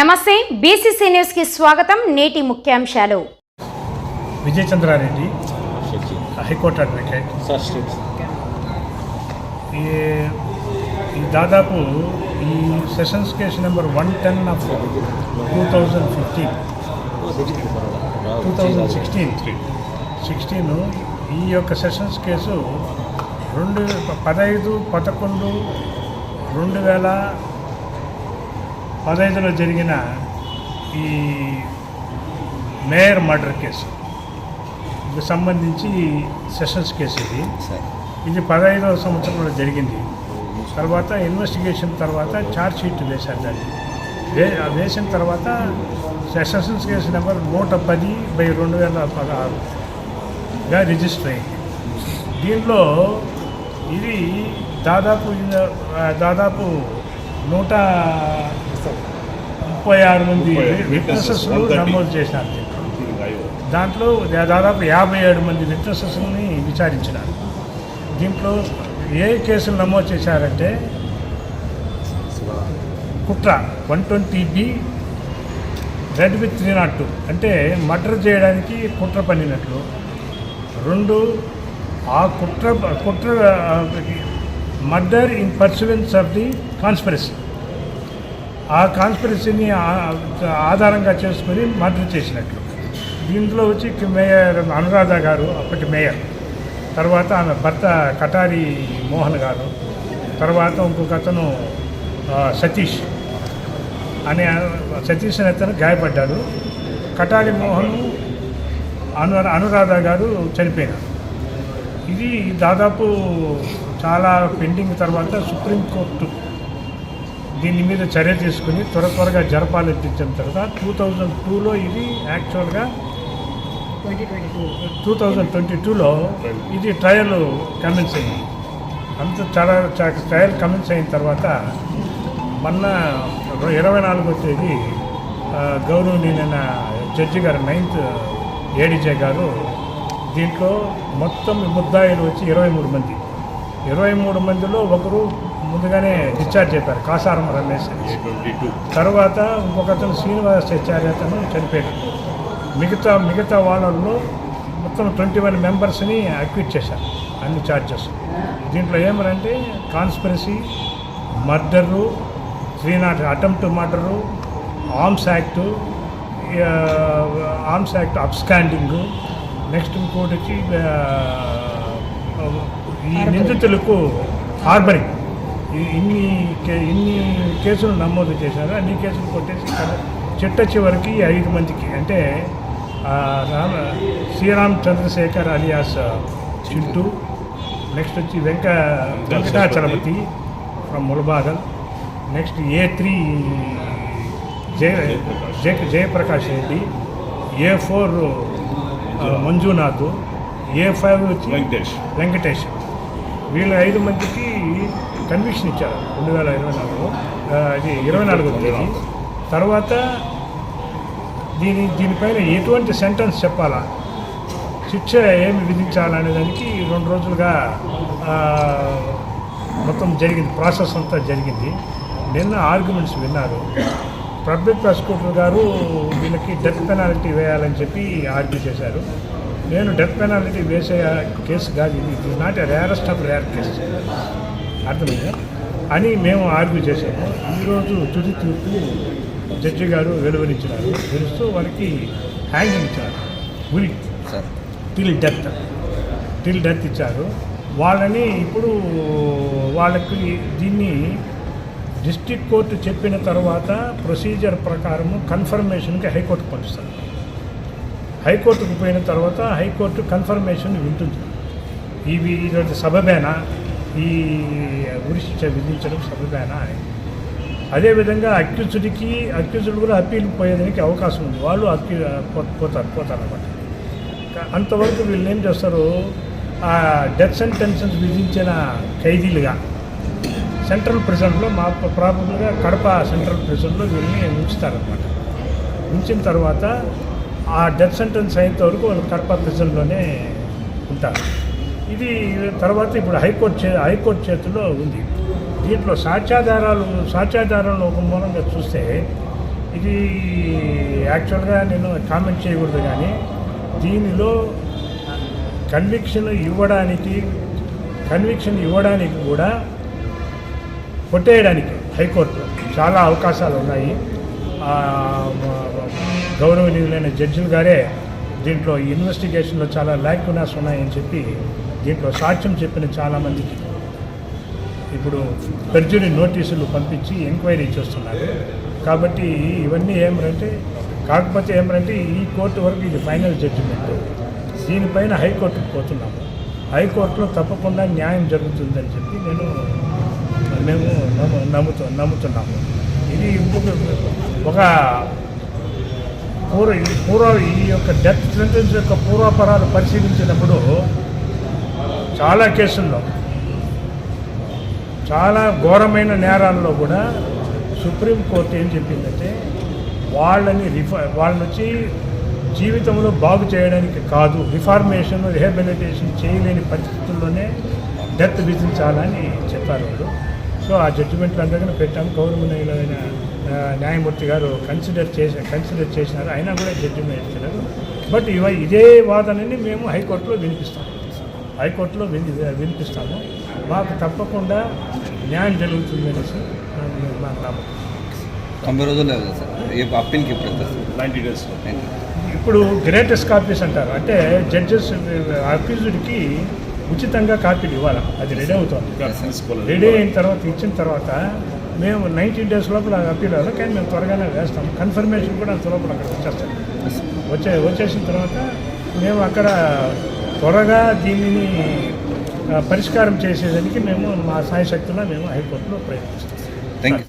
నమస్తే బీసీసీ న్యూస్కి స్వాగతం నేటి ముఖ్యాంశాలు. Vijay Chandrareddy high court advocate. ఈ ఈ దాదాపు ఈ sessions case number one ten of two thousand fifteen. Two thousand sixteen. Sixteen ఈ యొక్క సెషన్స్ కేసు రెండు పదహైదు పదకొండు రెండు వేల పదహైదులో జరిగిన ఈ మేయర్ మర్డర్ కేసు. ఇది సంబంధించి సెషన్స్ కేసు ఇది ఇది పదహైదవ సంవత్సరంలో జరిగింది. తర్వాత ఇన్వెస్టిగేషన్ తర్వాత ఛార్జ్ షీట్ వేశారు దాన్ని. వే వేసిన తర్వాత సెషన్స్ కేసు నెంబర్ నూట పది బై రెండు వేల పదహారుగా రిజిస్టర్ అయింది. దీంట్లో ఇది దాదాపు దాదాపు నూట ముప్పై ఆరు మంది విట్నెసెస్ నమోదు దీంట్లో. దాంట్లో దాదాపు యాభై ఏడు మంది విట్నెసెస్ని విచారించినారు. దీంట్లో ఏ కేసులు నమోదు చేశారంటే కుట్ర one twenty B read with three not two. అంటే మర్డర్ చేయడానికి కుట్ర పన్నినట్లు. రెండు ఆ కుట్ర కుట్ర murder in pursuance of the conspiracy. ఆ కాన్స్పిరసీని ఆధారంగా చేసుకుని మర్డర్ చేసినట్లు. దీంట్లో వచ్చి మేయర్ అనురాధ గారు అప్పటి మేయర్. తర్వాత ఆమె భర్త కటారి మోహన్ గారు. తర్వాత ఇంకొక అతను సతీష్. అనే సతీష్ అనే అతను గాయపడ్డాడు. కటారి మోహన్ అను అనురాధ గారు చనిపోయినారు. ఇది దాదాపు చాలా పెండింగ్ తర్వాత సుప్రీంకోర్టు దీని మీద చర్య తీసుకుని త్వర త్వరగా జరపాలనిపించిన తర్వాత టూ థౌజండ్ టూలో ఇది యాక్చువల్గా టూ థౌజండ్ ట్వంటీ టూలో ఇది ట్రయల్ కమెన్స్ అయింది. అంత చాలా ట్రయల్ కమెన్స్ అయిన తర్వాత మొన్న ఇరవై నాలుగో తేదీ గౌరవనీయులైన జడ్జి గారు నైన్త్ ఏడీజే గారు దీంట్లో మొత్తం ముద్దాయిలు వచ్చి ఇరవై మూడు మంది. ఇరవై మూడు మందిలో ఒకరు ముందుగానే డిశ్చార్జ్ చెప్పారు. కాసారం రమేష్. తర్వాత ఇంకొక అతను శ్రీనివాస్ హెచ్ఆర్య అతను చనిపోయాడు మిగతా మిగతా వాళ్ళల్లో మొత్తం ట్వంటీ వన్ మెంబర్స్ని అక్విట్ చేశారు. అన్ని ఛార్జెస్ దీంట్లో ఏమనంటే conspiracy murder three not attempt murder arms act arms act absconding next ఇంకోటి వచ్చి ఈ నిందితులకు హార్బరింగ్ ఇన్ని కే- ఇన్ని కేసులు నమోదు చేశారు. అన్ని కేసులు కొట్టేసి చిట్ట చివరికి ఐదు మందికి. అంటే రామ శ్రీరామ్ చంద్రశేఖర్ అలియాస్ చింటూ నెక్స్ట్ వచ్చి వెంక Venkatachalapathi from Mulabadal. Next A three Jaya Jaya Jayaprakash Reddy A four Manjunath A five వచ్చి వెంకటేష్. వెంకటేష్. వీళ్ళ ఐదు మందికి కన్విక్షన్ ఇచ్చారు. రెండు వేల ఇరవై నాలుగు అది ఇరవై నాలుగు తేదీ. తర్వాత దీని దీనిపైన ఎటువంటి సెంటెన్స్ చెప్పాలా? శిక్ష ఏమి విధించాలనే దానికి రెండు రోజులుగా మొత్తం జరిగింది. ప్రాసెస్ అంతా జరిగింది. నిన్న ఆర్గ్యుమెంట్స్ విన్నారు. పబ్లిక్ ప్రాసిక్యూటర్ గారు వీళ్ళకి డెత్ పెనాల్టీ వేయాలని చెప్పి ఆర్గ్యూ చేశారు. నేను డెత్ పెనాల్టీ వేసే కేసు కాదు. ఇది it is not a rarest of rare case అర్థమైందా? అని మేము ఆర్గ్యూ చేసాము ఈరోజు తుది తీర్పు జడ్జి గారు వెలువరించినారు. వెలుస్తూ వారికి హ్యాంగింగ్ ఇచ్చారు. ఉరి టిల్ డెత్ టిల్ డెత్ ఇచ్చారు. వాళ్ళని ఇప్పుడు వాళ్ళకి దీన్ని డిస్ట్రిక్ట్ కోర్టు చెప్పిన తర్వాత ప్రొసీజర్ ప్రకారము కన్ఫర్మేషన్కి హైకోర్టుకు పంపిస్తారు. హైకోర్టుకు పోయిన తర్వాత హైకోర్టు కన్ఫర్మేషన్ వింటుంది. ఇవి ఇది సబబేనా ఈ ఉరి విధించడం సబబేనా అని. అదేవిధంగా అక్యూజుడికి అక్యూజుడు కూడా అప్పీల్ పోయేదానికి అవకాశం ఉంది. వాళ్ళు అక్యూ పోతారు పోతారు అనమాట అంతవరకు వీళ్ళు ఏం చేస్తారు? ఆ డెత్ సెంటెన్సెస్ విధించిన ఖైదీలుగా సెంట్రల్ ప్రిజన్లో మా ప్రాబ్లంగా కడప సెంట్రల్ ప్రిజన్లో వీళ్ళని ఉంచుతారనమాట ఉంచిన తర్వాత ఆ డెత్ సెంటెన్స్ అయినంత వరకు వాళ్ళు కడప ప్రిజన్లోనే ఉంటారు. ఇది తర్వాత ఇప్పుడు హైకోర్టు చే హైకోర్టు చేతిలో ఉంది. దీంట్లో సాక్ష్యాధారాలు సాక్ష్యాధారాలు ఒక మూలంగా చూస్తే ఇది యాక్చువల్గా నేను కామెంట్ చేయకూడదు కానీ దీనిలో కన్విక్షన్ ఇవ్వడానికి కన్విక్షన్ ఇవ్వడానికి కూడా కొట్టేయడానికి హైకోర్టు చాలా అవకాశాలు ఉన్నాయి. గౌరవనీయులైన జడ్జిలు గారే దీంట్లో ఇన్వెస్టిగేషన్లో చాలా ల్యాకునాస్ ఉన్నాయని చెప్పి దీంట్లో సాక్ష్యం చెప్పిన చాలామందికి ఇప్పుడు పెర్జరీ నోటీసులు పంపించి ఎంక్వైరీ చేస్తున్నారు. కాబట్టి ఇవన్నీ ఏమంటే కాకపోతే ఏమంటే ఈ కోర్టు వరకు ఇది ఫైనల్ జడ్జిమెంట్. దీనిపైన హైకోర్టుకు పోతున్నాము. హైకోర్టులో తప్పకుండా న్యాయం జరుగుతుందని చెప్పి నేను మేము నమ్ము- నమ్ముతూ నమ్ముతున్నాము. ఇది ఇంకొక ఒక పూర్వ పూర్వ ఈ యొక్క డెత్ సెంటెన్స్ యొక్క పూర్వాపరాలు పరిశీలించినప్పుడు చాలా కేసుల్లో చాలా ఘోరమైన నేరాల్లో కూడా సుప్రీంకోర్టు ఏం చెప్పిందంటే వాళ్ళని రిఫా వాళ్ళని వచ్చి జీవితంలో బాగు చేయడానికి కాదు రిఫార్మేషన్ రిహాబిలిటేషన్ చేయలేని పరిస్థితుల్లోనే డెత్ విధించాలని చెప్పారు వాళ్ళు. సో ఆ జడ్జిమెంట్లు అందరికీ పెట్టాము గౌరవనీయులైన ఆ, న్యాయమూర్తి గారు కన్సిడర్ చేసి కన్సిడర్ చేసినారు. అయినా కూడా జడ్జిమెంట్ ఇచ్చినారు బట్ ఇవ ఇదే వాదనని మేము హైకోర్టులో వినిపిస్తాం. హైకోర్టులో విని వినిపిస్తాము. మాకు తప్పకుండా న్యాయం జరుగుతుంది అనేసి ఆ, మాకు నమ్మకం తొంభై రోజులు అప్పీల్కి ఇప్పుడు నైంటీ డేస్ ఇప్పుడు గ్రేటెస్ట్ కాపీస్ అంటారు. అంటే జడ్జెస్ అక్యూజ్డ్కి ఉచితంగా కాపీలు ఇవ్వాలి? అది రెడీ అవుతుంది. రెడీ అయిన తర్వాత ఇచ్చిన తర్వాత మేము నైన్టీ డేస్ లోపల అప్పీల్ అవ్వాలి. కానీ మేము త్వరగానే వేస్తాం. కన్ఫర్మేషన్ కూడా అంత లోపల అక్కడ వచ్చేస్తాం. వచ్చే వచ్చేసిన తర్వాత మేము అక్కడ త్వరగా దీనిని పరిష్కారం చేసేదానికి మేము మా సాయశక్తిలో మేము హైకోర్టులో ప్రయత్నిస్తాం. Thank you